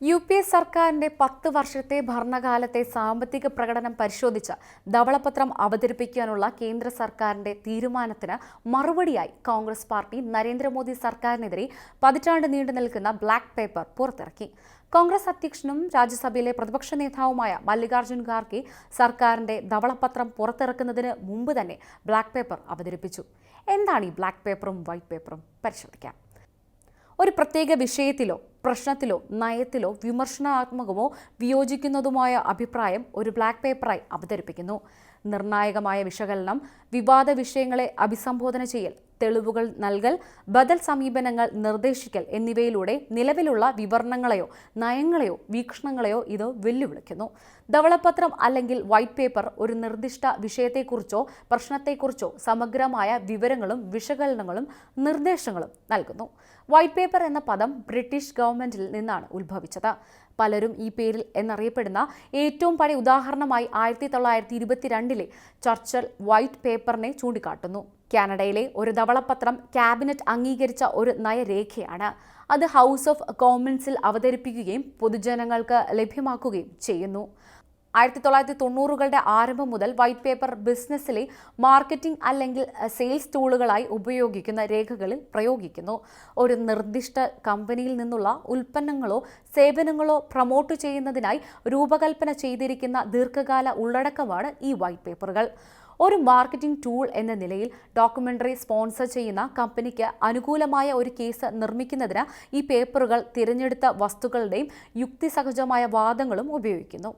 U P A സർക്കാരിന്റെ പത്ത് വർഷത്തെ ഭരണകാലത്തെ സാമ്പത്തിക പ്രകടനം പരിശോധിച്ച് ധവളപത്രം അവതരിപ്പിക്കാനുള്ള കേന്ദ്ര സർക്കാരിന്റെ തീരുമാനത്തിന് മറുപടിയായി കോൺഗ്രസ് പാർട്ടി നരേന്ദ്രമോദി സർക്കാരിനെതിരെ പതിറ്റാണ്ട് നീണ്ടു നിൽക്കുന്ന ബ്ലാക്ക് പേപ്പർ പുറത്തിറക്കി. കോൺഗ്രസ് അധ്യക്ഷനും രാജ്യസഭയിലെ പ്രതിപക്ഷ നേതാവുമായ മല്ലികാർജുൻ ഖാർഗെ സർക്കാരിന്റെ ധവളപത്രം പുറത്തിറക്കുന്നതിന് മുമ്പ് തന്നെ ബ്ലാക്ക് പേപ്പർ അവതരിപ്പിച്ചു. എന്താണ് ഈ ബ്ലാക്ക് പേപ്പറും വൈറ്റ് പേപ്പറും? പരിശോധിക്കാം. ഒരു പ്രത്യേക വിഷയത്തിലോ പ്രശ്നത്തിലോ നയത്തിലോ വിമർശനാത്മകമോ വിയോജിക്കുന്നതുമായ അഭിപ്രായം ഒരു ബ്ലാക്ക് പേപ്പറായി അവതരിപ്പിക്കുന്നു. നിർണായകമായ വിശകലനം വിവാദ വിഷയങ്ങളെ അഭിസംബോധന ചെയ്യൽ തെളിവുകൾ നൽകൽ ബദൽ സമീപനങ്ങൾ നിർദ്ദേശിക്കൽ എന്നിവയിലൂടെ നിലവിലുള്ള വിവരണങ്ങളെയോ നയങ്ങളെയോ വീക്ഷണങ്ങളെയോ ഇത് വെല്ലുവിളിക്കുന്നു. ധവളപത്രം അല്ലെങ്കിൽ വൈറ്റ് പേപ്പർ ഒരു നിർദ്ദിഷ്ട വിഷയത്തെക്കുറിച്ചോ പ്രശ്നത്തെക്കുറിച്ചോ സമഗ്രമായ വിവരങ്ങളും വിശകലനങ്ങളും നിർദ്ദേശങ്ങളും നൽകുന്നു. വൈറ്റ് പേപ്പർ എന്ന പദം ബ്രിട്ടീഷ് ഗവൺമെന്റിൽ നിന്നാണ് ഉത്ഭവിച്ചത്. പലരും ഈ പേരിൽ എന്നറിയപ്പെടുന്ന ഏറ്റവും പഴയ ഉദാഹരണമായി ആയിരത്തി തൊള്ളായിരത്തി ഇരുപത്തിരണ്ടിലെ ചർച്ചൽ വൈറ്റ് പേപ്പറിനെ ചൂണ്ടിക്കാട്ടുന്നു. കാനഡയിലെ ഒരു ധവളപത്രം ക്യാബിനറ്റ് അംഗീകരിച്ച ഒരു നയരേഖയാണ്. അത് ഹൗസ് ഓഫ് കോമൺസിൽ അവതരിപ്പിക്കുകയും പൊതുജനങ്ങൾക്ക് ലഭ്യമാക്കുകയും ചെയ്യുന്നു. ആയിരത്തി തൊള്ളായിരത്തി തൊണ്ണൂറുകളുടെ ആരംഭം മുതൽ വൈറ്റ് പേപ്പർ ബിസിനസ്സിലെ മാർക്കറ്റിംഗ് അല്ലെങ്കിൽ സെയിൽസ് ടൂളുകളായി ഉപയോഗിക്കുന്ന രേഖകളിൽ പ്രയോഗിക്കുന്നു. ഒരു നിർദ്ദിഷ്ട കമ്പനിയിൽ നിന്നുള്ള ഉൽപ്പന്നങ്ങളോ സേവനങ്ങളോ പ്രൊമോട്ട് ചെയ്യുന്നതിനായി രൂപകൽപ്പന ചെയ്തിരിക്കുന്ന ദീർഘകാല ഉള്ളടക്കമാണ് ഈ വൈറ്റ് പേപ്പറുകൾ ഒരു മാർക്കറ്റിംഗ് ടൂൾ എന്ന നിലയിൽ ഡോക്യുമെന്ററി സ്പോൺസർ ചെയ്യുന്ന കമ്പനിക്ക് അനുകൂലമായ ഒരു കേസ് നിർമ്മിക്കുന്നതിന് ഈ പേപ്പറുകൾ തിരഞ്ഞെടുത്ത വസ്തുക്കളുടെയും യുക്തിസഹജമായ വാദങ്ങളും ഉപയോഗിക്കുന്നു.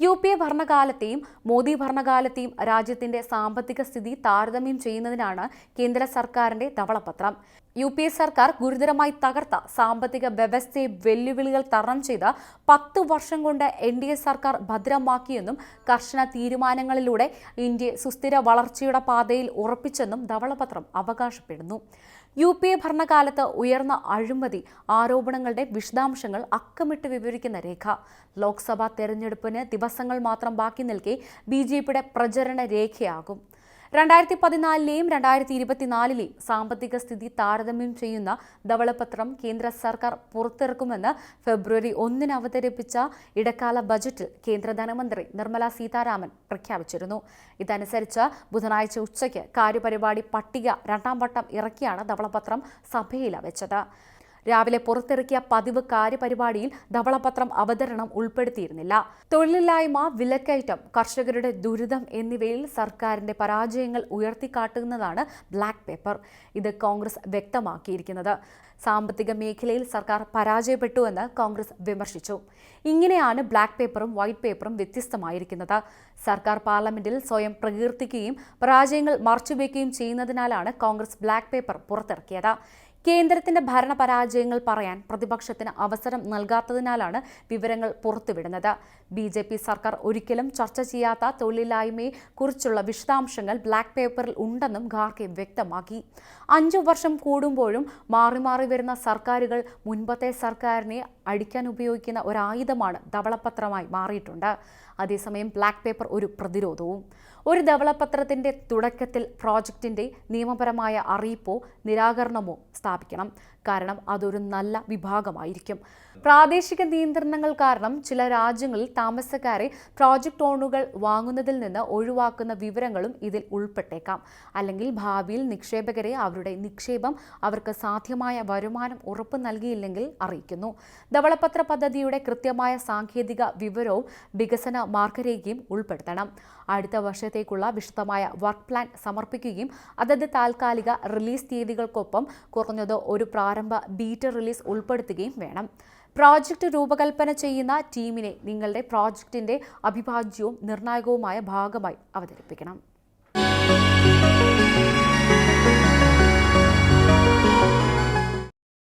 യു പി എ ഭരണകാലത്തെയും മോദി ഭരണകാലത്തെയും രാജ്യത്തിന്റെ സാമ്പത്തിക സ്ഥിതി താരതമ്യം ചെയ്യുന്നതിനാണ് കേന്ദ്ര സർക്കാരിന്റെ ധവളപത്രം യു പി എ സർക്കാർ ഗുരുതരമായി തകർത്ത സാമ്പത്തിക വ്യവസ്ഥയെ വെല്ലുവിളികൾ തരണം ചെയ്ത പത്തു വർഷം കൊണ്ട് എൻ ഡി എ സർക്കാർ ഭദ്രമാക്കിയെന്നും കർശന തീരുമാനങ്ങളിലൂടെ ഇന്ത്യയെ സുസ്ഥിര വളർച്ചയുടെ പാതയിൽ ഉറപ്പിച്ചെന്നും ധവളപത്രം അവകാശപ്പെടുന്നു. യു പി എ ഭരണകാലത്ത് ഉയർന്ന അഴിമതി ആരോപണങ്ങളുടെ വിശദാംശങ്ങൾ അക്കമിട്ട് വിവരിക്കുന്ന രേഖ. ലോക്സഭാ തെരഞ്ഞെടുപ്പിന് ദിവസങ്ങൾ മാത്രം ബാക്കി നിൽക്കെ ബി ജെ പിയുടെ പ്രചരണ രേഖയാകും. രണ്ടായിരത്തി പതിനാലിലെയും രണ്ടായിരത്തി ഇരുപത്തിനാലിലെയും സാമ്പത്തിക സ്ഥിതി താരതമ്യം ചെയ്യുന്ന ധവളപത്രം കേന്ദ്ര സർക്കാർ പുറത്തിറക്കുമെന്ന് ഫെബ്രുവരി ഒന്നിന് അവതരിപ്പിച്ച ഇടക്കാല ബജറ്റിൽ കേന്ദ്ര ധനമന്ത്രി നിർമ്മല സീതാരാമൻ പ്രഖ്യാപിച്ചിരുന്നു. ഇതനുസരിച്ച് ബുധനാഴ്ച ഉച്ചയ്ക്ക് കാര്യപരിപാടി പട്ടിക രണ്ടാം വട്ടം ഇറക്കിയാണ് ധവളപത്രം സഭയിൽ വെച്ചത്. രാവിലെ പുറത്തിറക്കിയ പതിവ് കാര്യപരിപാടിയിൽ ധവളപത്രം അവതരണം ഉൾപ്പെടുത്തിയിരുന്നില്ല. തൊഴിലില്ലായ്മ വിലക്കയറ്റം കർഷകരുടെ ദുരിതം എന്നിവയിൽ സർക്കാരിന്റെ പരാജയങ്ങൾ ഉയർത്തിക്കാട്ടുന്നതാണ് ബ്ലാക്ക് പേപ്പർ. ഇത് കോൺഗ്രസ് വ്യക്തമാക്കിയിരിക്കുന്നത്. സാമ്പത്തിക മേഖലയിൽ സർക്കാർ പരാജയപ്പെട്ടുവെന്ന് കോൺഗ്രസ് വിമർശിച്ചു. ഇങ്ങനെയാണ് ബ്ലാക്ക് പേപ്പറും വൈറ്റ് പേപ്പറും വ്യത്യസ്തമായിരിക്കുന്നത്. സർക്കാർ പാർലമെന്റിൽ സ്വയം പ്രകീർത്തിക്കുകയും പരാജയങ്ങൾ മറച്ചുവെക്കുകയും ചെയ്യുന്നതിനാലാണ് കോൺഗ്രസ് ബ്ലാക്ക് പേപ്പർ പുറത്തിറക്കിയത്. കേന്ദ്രത്തിന്റെ ഭരണ പരാജയങ്ങൾ പറയാൻ പ്രതിപക്ഷത്തിന് അവസരം നൽകാത്തതിനാലാണ് വിവരങ്ങൾ പുറത്തുവിടുന്നത്. ബി ജെ പി സർക്കാർ ഒരിക്കലും ചർച്ച ചെയ്യാത്ത തൊഴിലില്ലായ്മയെ കുറിച്ചുള്ള വിശദാംശങ്ങൾ ബ്ലാക്ക് പേപ്പറിൽ ഉണ്ടെന്നും ഖാർഗെ വ്യക്തമാക്കി. അഞ്ചു വർഷം കൂടുമ്പോഴും മാറി മാറി വരുന്ന സർക്കാരുകൾ മുൻപത്തെ സർക്കാരിനെ അടിക്കാൻ ഉപയോഗിക്കുന്ന ഒരായുധമാണ് ധവളപത്രമായി മാറിയിട്ടുണ്ട്. അതേസമയം ബ്ലാക്ക് പേപ്പർ ഒരു പ്രതിരോധവും. ഒരു ധവളപത്രത്തിന്റെ തുടക്കത്തിൽ പ്രോജക്റ്റിന്റെ നിയമപരമായ അറിയിപ്പോ നിരാകരണമോ സ്ഥാപിക്കണം. കാരണം അതൊരു നല്ല വിഭാഗമായിരിക്കും. പ്രാദേശിക നിയന്ത്രണങ്ങൾ കാരണം ചില രാജ്യങ്ങളിൽ താമസക്കാരെ പ്രോജക്റ്റ് ഓണുകൾ വാങ്ങുന്നതിൽ നിന്ന് ഒഴിവാക്കുന്ന വിവരങ്ങളും ഇതിൽ ഉൾപ്പെട്ടേക്കാം. അല്ലെങ്കിൽ ഭാവിയിൽ നിക്ഷേപകരെ അവരുടെ നിക്ഷേപം അവർക്ക് സാധ്യമായ വരുമാനം ഉറപ്പ് നൽകിയില്ലെങ്കിൽ അറിയിക്കുന്നു. ധവളപത്ര പദ്ധതിയുടെ കൃത്യമായ സാങ്കേതിക വിവരവും വികസന മാർഗരേഖയും ഉൾപ്പെടുത്തണം. അടുത്ത വർഷത്തേക്കുള്ള വിശദമായ വർക്ക് പ്ലാൻ സമർപ്പിക്കുകയും അതത് താൽക്കാലിക റിലീസ് തീയതികൾക്കൊപ്പം കുറഞ്ഞത് ഒരു പ്രാരംഭ ബീറ്റ റിലീസ് ഉൾപ്പെടുത്തുകയും വേണം. പ്രോജക്റ്റ് രൂപകൽപ്പന ചെയ്യുന്ന ടീമിനെ നിങ്ങളുടെ പ്രോജക്റ്റിന്റെ അവിഭാജ്യവും നിർണായകവുമായ ഭാഗമായി അവതരിപ്പിക്കണം.